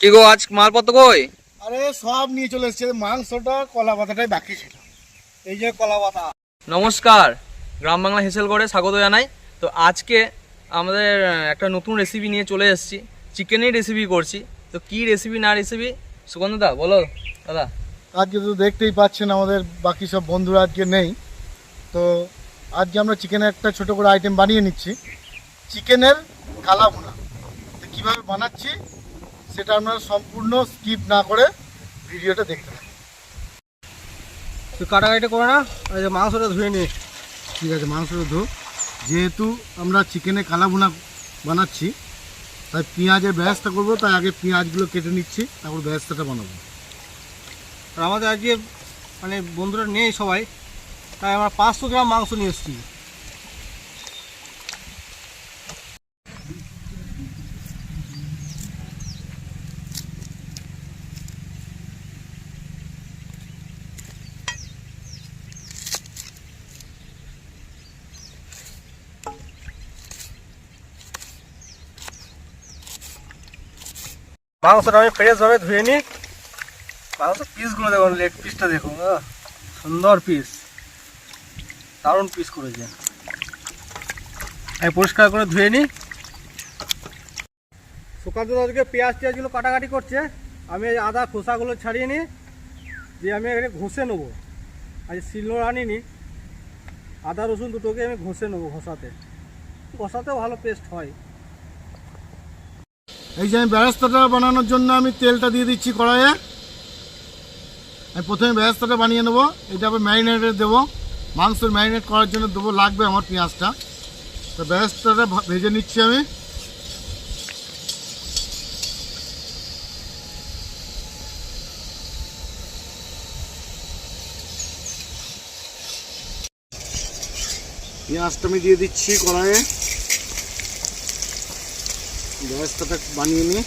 কি গো আজ মালপত্র কই? আরে সব নিয়ে চলে এসছে। মাংসটা কলা পাতাটাই বাকি ছিল। এই যে কলা পাতা। নমস্কার গ্রাম বাংলা হেসেল করে স্বাগত জানাই। তো আজকে আমাদের একটা নতুন রেসিপি নিয়ে চলে এসেছি। চিকেনের রেসিপি করছি। তো কি রেসিপি না রেসিপি সুগন্ধদা বলো দাদা। আজকে তো দেখতেই পাচ্ছেন আমাদের বাকি সব বন্ধুরা আজকে নেই। তো আজকে আমরা চিকেনের একটা ছোট করে আইটেম বানিয়ে নিচ্ছি। চিকেনের কালা ভুনা তো কীভাবে বানাচ্ছি? সেটা আপনারা সম্পূর্ণ স্কিপ না করে ভিডিওটা দেখতে থাকুন তুই কাটাকাটি করে না, এই যে মাংসটা ধুয়ে নি। ঠিক আছে মাংসটা ধো। যেহেতু আমরা চিকেনে কালা ভুনা বানাচ্ছি, তাই পেঁয়াজের ব্যবস্থা করব, তাই আগে পেঁয়াজগুলো কেটে নিচ্ছি, তারপর ব্যবস্থাটা বানাবো। আর আমাদের আজকে মানে বন্ধুরা নেই সবাই, তাই আমরা পাঁচশো গ্রাম মাংস নিয়ে এসেছি। মাংসটা আমি ফ্রেশভাবে ধুয়ে নিই। মাংস পিসগুলো দেখুন লেগ পিসটা দেখুন আহ, সুন্দর পিস দারুণ পিস করেছে। আমি পরিষ্কার করে ধুয়ে নিই। সকাল তো আজকে পেঁয়াজ টেয়াজগুলো কাটাকাটি করছে। আমি আদা খোসাগুলো ছাড়িয়ে নিই দিয়ে আমি এখানে ঘষে নেব। আজ শিলনোড় আনিনি। আদা রসুন দুটোকে আমি ঘষে নেব ঘষাতে। ঘষাতেও ভালো পেস্ট হয়। এই যে আমি ব্যবস্থাটা বানানোর জন্য আমি তেলটা দিয়ে দিচ্ছি কড়াইয়ে। আমি প্রথমে ব্যবস্থাটা বানিয়ে নেব। এটা আবার ম্যারিনেটে দেবো। মাংসের ম্যারিনেট করার জন্য দেবো লাগবে আমার পেঁয়াজটা। তো ব্যবস্থাটা ভেজে নিচ্ছি আমি। পেঁয়াজটা আমি দিয়ে দিচ্ছি কড়াইয়ে। ব্যবস্থাটা বানিয়ে নিই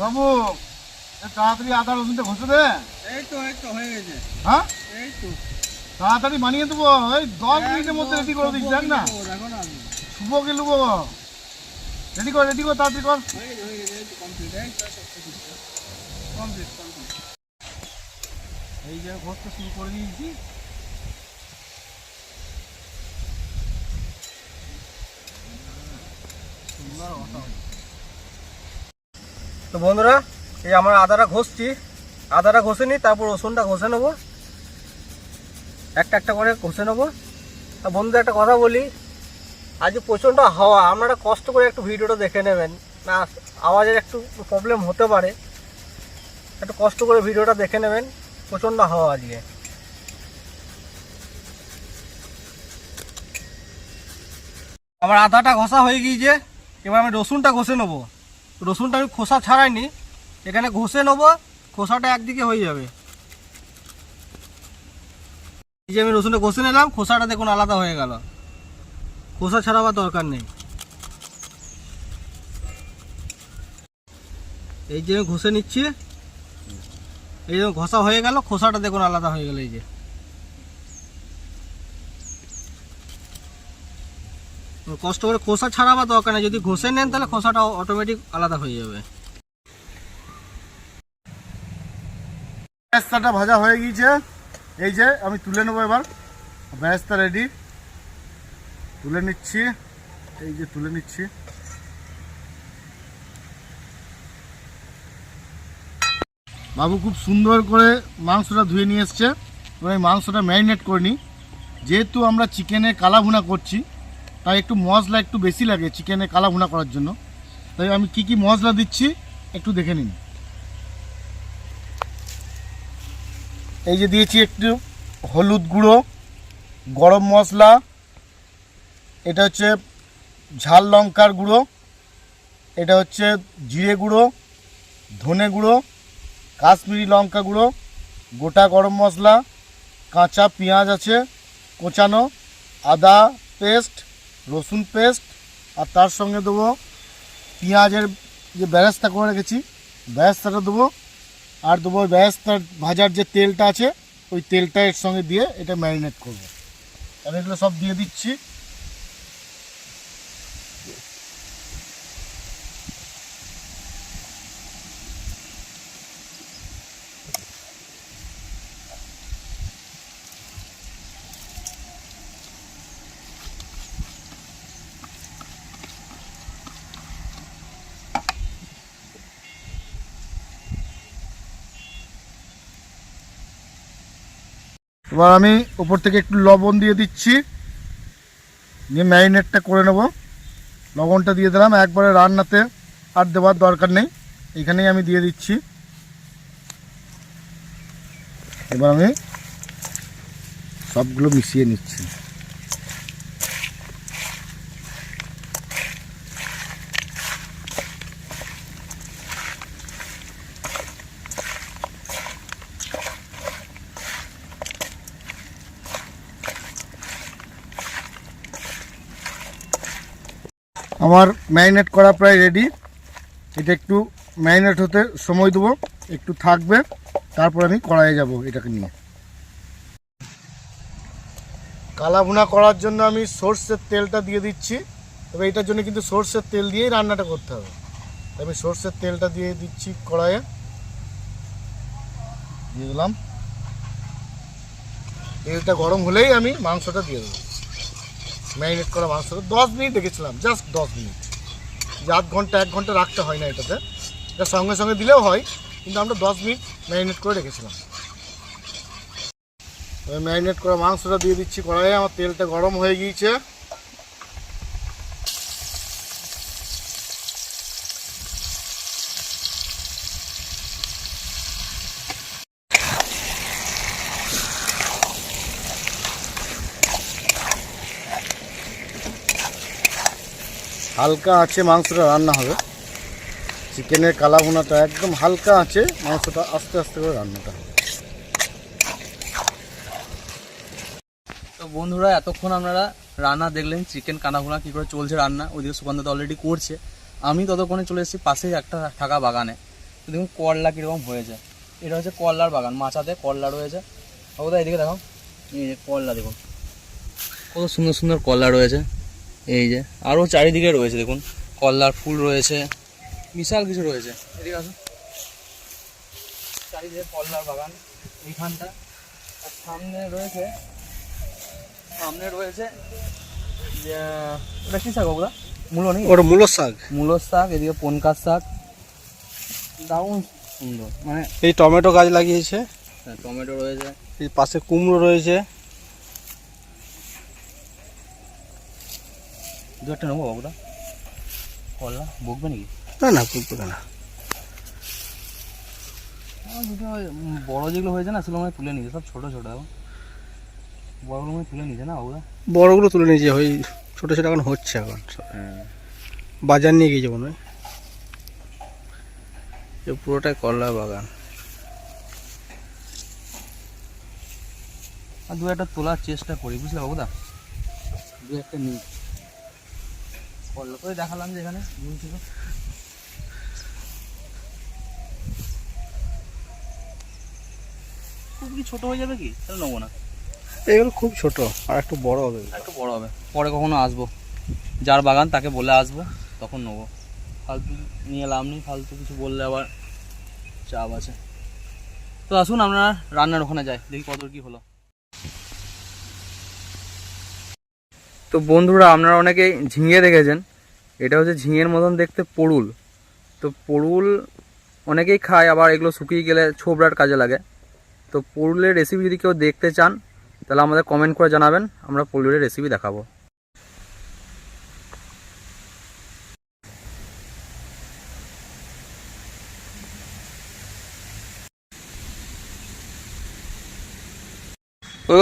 বাবু এ তাড়াতাড়ি আদা রসুনটা ঘষে দে। এই তো এই তো হয়ে গেছে। হ্যাঁ? এই তো। তাড়াতাড়ি বানিয়ে দেবো। এই দশ মিনিটের মধ্যে রেডি করে দিচ্ছি দেখ না শুভ কি লুবো? রেডি কর রেডি কর তাড়াতাড়ি কর। হয়ে হয়ে কমপ্লিট কমপ্লিট এই যে ঘষতে শুরু করে দিয়েছি তো বন্ধুরা, এই আমরা আদাটা ঘষছি। আদাটা ঘষে নিই, তারপর রসুনটা ঘষে নেব। একটা একটা করে ঘষে নেব। আর বন্ধুরা একটা কথা বলি আজ প্রচণ্ড হাওয়া। আপনারা কষ্ট করে একটু ভিডিওটা দেখে নেবেন। না, আওয়াজের একটু প্রবলেম হতে পারে। একটু কষ্ট করে ভিডিওটা দেখে নেবেন। প্রচণ্ড হাওয়া আজকে আমার আদাটা ঘষা হয়ে গিয়েছে, এবার আমি রসুনটা ঘষে নেব। রসুনটা আমি খোসা ছাড়াইনি, এখানে ঘষে নেব, খোসাটা একদিকে হয়ে যাবে। এই যে আমি রসুনটা ঘষে নিলাম, খোসাটা দেখুন আলাদা হয়ে গেল। খোসা ছাড়াবার দরকার নেই। এই যে আমি ঘষে নিচ্ছি এই যে ঘষা হয়ে গেল, খোসাটা দেখুন আলাদা হয়ে গেল, এই যে। কষ্ট করে খোসা ছাড়াবার দরকার নেই, যদি ঘষে নেন তাহলে খোসাটা অটোমেটিক আলাদা হয়ে যাবে। ব্যস্তাটা ভাজা হয়ে গিয়েছে। এই যে আমি তুলে নেব এবার। ব্যস্তা রেডি তুলে নিচ্ছি। এই যে তুলে নিচ্ছি। বাবু খুব সুন্দর করে মাংসটা ধুয়ে নিয়ে এসছে। এবার এই মাংসটা ম্যারিনেট করে নিই। যেহেতু আমরা চিকেনে কালা ভুনা করছি, তাই একটু মশলা একটু বেশি লাগে চিকেনে কালা ভুনা করার জন্য। তাই আমি কি কি মশলা দিচ্ছি একটু দেখে নিন। এই যে দিয়েছি একটু হলুদ গুঁড়ো, গরম মশলা, এটা হচ্ছে ঝাল লঙ্কার গুঁড়ো, এটা হচ্ছে জিরে গুঁড়ো, ধনে গুঁড়ো কাশ্মীরি লঙ্কা গুঁড়ো, গোটা গরম মশলা, কাঁচা পেঁয়াজ আছে, কোচানো, আদা পেস্ট, রসুন পেস্ট, আর তার সঙ্গে দেবো পেঁয়াজের যে বেরেস্তা করে রেখেছি বেরেস্তাটা দেবো, আর দেবো বেরেস্তার ভাজার যে তেলটা আছে, ওই তেলটা এর সঙ্গে দিয়ে এটা ম্যারিনেট করব। আমি এগুলো সব দিয়ে দিচ্ছি। এবার আমি উপর থেকে একটু লবণ দিয়ে দিচ্ছি। নিয়ে ম্যারিনেটটা করে নেব। লবণটা দিয়ে দিলাম। একবারে রান্নাতে আর দেওয়ার দরকার নেই। এখানেই আমি দিয়ে দিচ্ছি। এবার আমি সবগুলো মিশিয়ে নিচ্ছি। আমার ম্যারিনেট করা প্রায় রেডি। এটা একটু ম্যারিনেট হতে সময় দেবো, একটু থাকবে, তারপর আমি কড়াইয়ে যাব এটাকে নিয়ে। কালা ভুনা করার জন্য আমি সর্ষের তেলটা দিয়ে দিচ্ছি, তবে এটার জন্য কিন্তু সর্ষের তেল দিয়েই রান্নাটা করতে হবে। আমি সর্ষের তেলটা দিয়ে দিচ্ছি কড়াইয়ে। দিয়ে দিলাম। তেলটা গরম হলেই আমি মাংসটা দিয়ে দেবো। ম্যারিনেট করা মাংসটা দশ মিনিট রেখেছিলাম জাস্ট দশ মিনিট। যে আধ ঘণ্টা, এক ঘণ্টা রাখতে হয় না এটাতে। এটা সঙ্গে সঙ্গে দিলেও হয়, কিন্তু আমরা দশ মিনিট ম্যারিনেট করে রেখেছিলাম। ম্যারিনেট করা মাংসটা দিয়ে দিচ্ছি কড়াইয়ে। আমার তেলটা গরম হয়ে গিয়েছে। হালকা আছে মাংসটা রান্না হবে। চিকেনের কালা ভুনাটা একদম হালকা আছে মাংসটা আস্তে আস্তে করে রান্নাটা হবে। তো বন্ধুরা, এতক্ষণ আপনারা রান্না দেখলেন চিকেন কানাভুনা কী করে চলছে রান্না। ওইদিকে সুগন্ধ অলরেডি করছে। আমি ততক্ষণে চলে এসেছি পাশেই একটা থাকা বাগানে। তো দেখুন করলা কীরকম হয়েছে। এটা হচ্ছে করলার বাগান। মাচাতে করলা রয়েছে। ওদা এদিকে দেখো এই করলা দেখুন। কত সুন্দর সুন্দর করলা রয়েছে। এই যে আরও চারিদিকে রয়েছে দেখুন। করলার ফুল রয়েছে বিশাল কিছু রয়েছে। এদিকে আসো চারিদিকে করলার বাগান এইখানটা। আর সামনে রয়েছে সামনে রয়েছে যে ওটা কি শাক ওগুলা মূলো নেই? ওটা মূলো শাক। মূলোর শাক এদিকে পনকার শাক। দারুণ সুন্দর মানে এই টমেটো গাছ লাগিয়েছে। হ্যাঁ, টমেটো রয়েছে। এই পাশে কুমড়ো রয়েছে। দু একটা নেব বাবুরা করলা বকবে নাকি? না না কুমড়ো না। বড় যেগুলো হয়েছে না সেগুলো তুলে নিয়েছে। সব ছোটো ছোটো এখন। বড়গুলো তুলে নিয়েছে না বাবুরা বড়গুলো তুলে নিয়েছে ওই ছোটো ছোটো এখন হচ্ছে এখন। হ্যাঁ। বাজার নিয়ে গিয়েছে মনে হয়। পুরোটাই করলা বাগান। আর দু একটা তোলার চেষ্টা করি বুঝলে বাবুদা? দু একটা নিই। করল করে দেখালাম যে এখানে ঝুলছিল খুব কি ছোট হয়ে যাবে কি? তাহলে নেব না। এগুলো খুব ছোট আর একটু বড় হবে। একটু বড় হবে। পরে কখনো আসব। যার বাগান তাকে বলে আসব তখন নেব। ফালতু নিয়ে লাভ নেই ফালতু কিছু বললে আবার চাপ আছে। তো আসুন আমরা রান্নার ওখানে যাই। দেখি কত কি হলো। তো বন্ধুরা, আপনারা অনেকেই ঝিঙে দেখেছেন। এটা হচ্ছে ঝিঙের মতন দেখতে পড়ুল। তো পড়ুল অনেকেই খায়, আবার এগুলো শুকিয়ে গেলে ছোবড়ার কাজে লাগে। তো পড়ুলের রেসিপি যদি কেউ দেখতে চান, তাহলে আমাদের কমেন্ট করে জানাবেন, আমরা পড়ুলের রেসিপি দেখাবো।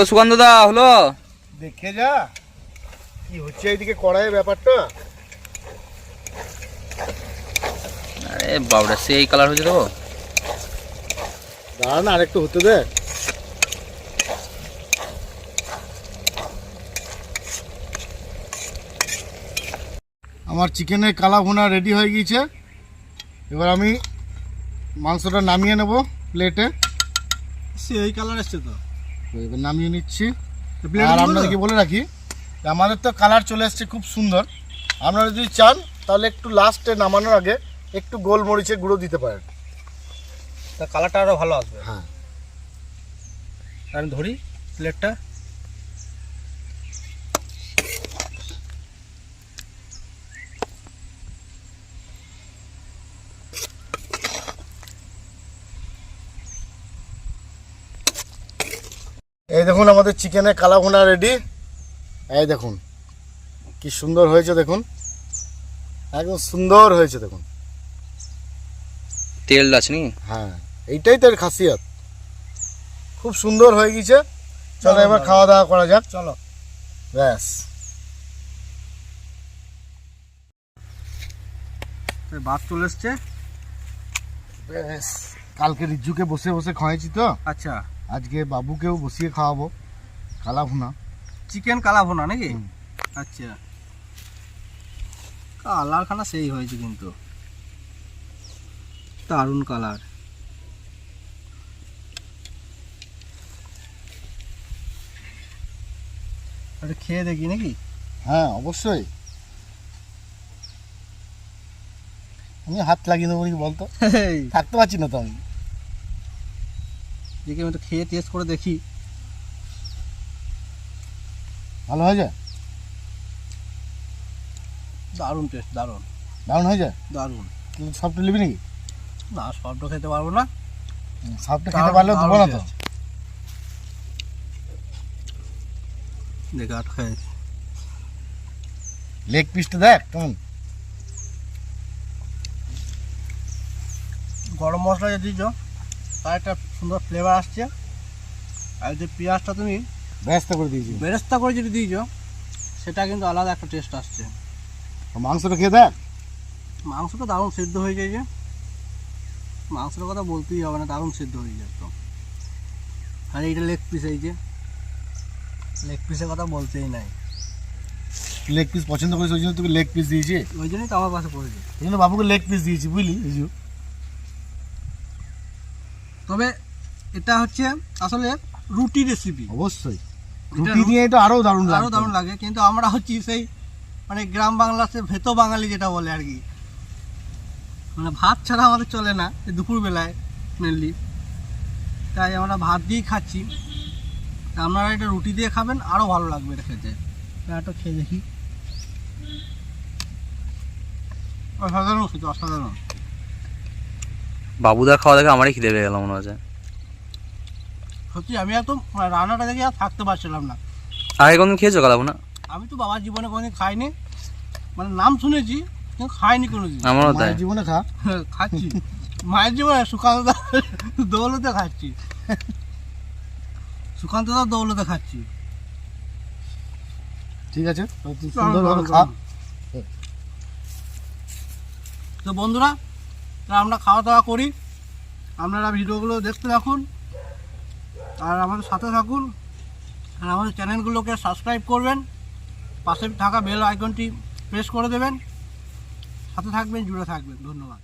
সুকান্ত দা, হলো? দেখে যা। কি হচ্ছে এইদিকে কড়াইয়ের ব্যাপারটা? আরে বাবরা সেই কালার হয়ে তো। দাঁড়া না আরেকটু হতে দে। আমার চিকেনের কালা ভুনা রেডি হয়ে গিয়েছে। এবার আমি মাংসটা নামিয়ে নেব প্লেটে সেই কালার এসছে তো। এবার নামিয়ে নিচ্ছি। আর আপনাদেরকে বলে রাখি আমাদের তো কালার চলে এসছে খুব সুন্দর। আপনারা যদি চান তাহলে একটু লাস্টে নামানোর আগে একটু গোলমরিচের গুঁড়ো দিতে পারেন। তা কালারটা আরও ভালো আসবে। হ্যাঁ। আমি ধরি প্লেটটা এই দেখুন আমাদের চিকেনের কালাভুনা রেডি এই দেখুন কি সুন্দর হয়েছে দেখুন। একদম সুন্দর হয়েছে দেখুন। তেল আছে নাকি? হ্যাঁ এইটাই তো এর খাসিয়ত। খুব সুন্দর হয়ে গেছে চলো এবার খাওয়া দাওয়া করা যাক। চলো। ব্যাস। তো ভাত চলে এসছে। ব্যাস কালকে রিজুকে বসে বসে খাওয়াইছি তো। আচ্ছা। আজকে বাবুকেও বসিয়ে খাওয়াবো। কালাভুনা চিকেন কালা ভোনা নাকি আচ্ছা। কালার খানা সেই হয়েছে কিন্তু। দারুণ কালার। এটা খেয়ে দেখি নাকি? হ্যাঁ অবশ্যই। আমি হাত লাগিয়ে দেবো নাকি বলতো? থাকতে পারছি না তো আমি। দেখি আমি তো খেয়ে টেস্ট করে দেখি। ভালো হয়ে যায় দারুণ টেস্ট দারুণ। দারুণ হয়ে যায় দারুণ। তুই সবটা নিবি নাকি? না সবটা খেতে পারব না। সবটা খেতে পারলেও দেবো না তো। দেখে লেগ পিসটা দেখ কেমন? গরম মশলা যে দিয়েছ তার একটা সুন্দর ফ্লেভার আসছে। আর যে পেঁয়াজটা তুমি ব্যস্ত করে দিয়েছি? বেরেস্তা করে যদি দিয়েছ সেটা কিন্তু আলাদা একটা টেস্ট আসছে। মাংসটা খেয়ে দেখ। মাংসটা দারুণ সিদ্ধ হয়ে যায় যে মাংসের কথা বলতেই হবে না দারুণ সিদ্ধ হয়ে যায় তো আর এইটা লেগ পিস এই যে। লেগ পিসের কথা বলতেই নাই। লেগ পিস পছন্দ করিস ওই জন্য তোকে লেগ পিস দিয়েছি। ওই জন্যই তো আমার পাশে পড়েছে ওই জন্য বাবুকে লেগ পিস দিয়েছি বুঝলি? রিজু তবে এটা হচ্ছে আসলে রুটি রেসিপি অবশ্যই। রুটি দিয়ে এটা আরও দারুণ আরও লাগতো। দারুণ লাগে কিন্তু আমরা হচ্ছি সেই মানে গ্রাম বাংলার সে ভেতো বাঙালি যেটা বলে আর কি। মানে ভাত ছাড়া আমাদের চলে না এই দুপুরবেলায় মেনলি তাই আমরা ভাত দিয়েই খাচ্ছি। তা আপনারা এটা রুটি দিয়ে খাবেন আরও ভালো লাগবে এটা খেতে। তা একটা খেয়ে দেখি। অসাধারণ খেতে অসাধারণ। বাবুদার খাওয়া দেখে আমারই খিদে পেয়ে গেল মনে হচ্ছে। সত্যি আমি একদম রান্নাটা দেখে আর থাকতে পারছিলাম না। আগে কোনদিন খেয়েছো আমি তো বাবার জীবনে কোনোদিন খাইনি। মানে নাম শুনেছি কিন্তু খাইনি কোনোদিন। আমারও তাই। জীবনে খা। খাচ্ছি। মায়ের জীবনে সুকান্ত দৌলতে খাচ্ছি। সুকান্ত দা দৌলতে খাচ্ছি। ঠিক আছে সুন্দরভাবে খা। তো বন্ধুরা তা আমরা খাওয়া দাওয়া করি। আপনারা ভিডিওগুলো দেখতে থাকুন। আর আমাদের সাথে থাকুন আর আমাদের চ্যানেলগুলোকে সাবস্ক্রাইব করবেন। পাশে থাকা বেল আইকনটি প্রেস করে দেবেন। সাথে থাকবেন, জুড়ে থাকবেন। ধন্যবাদ।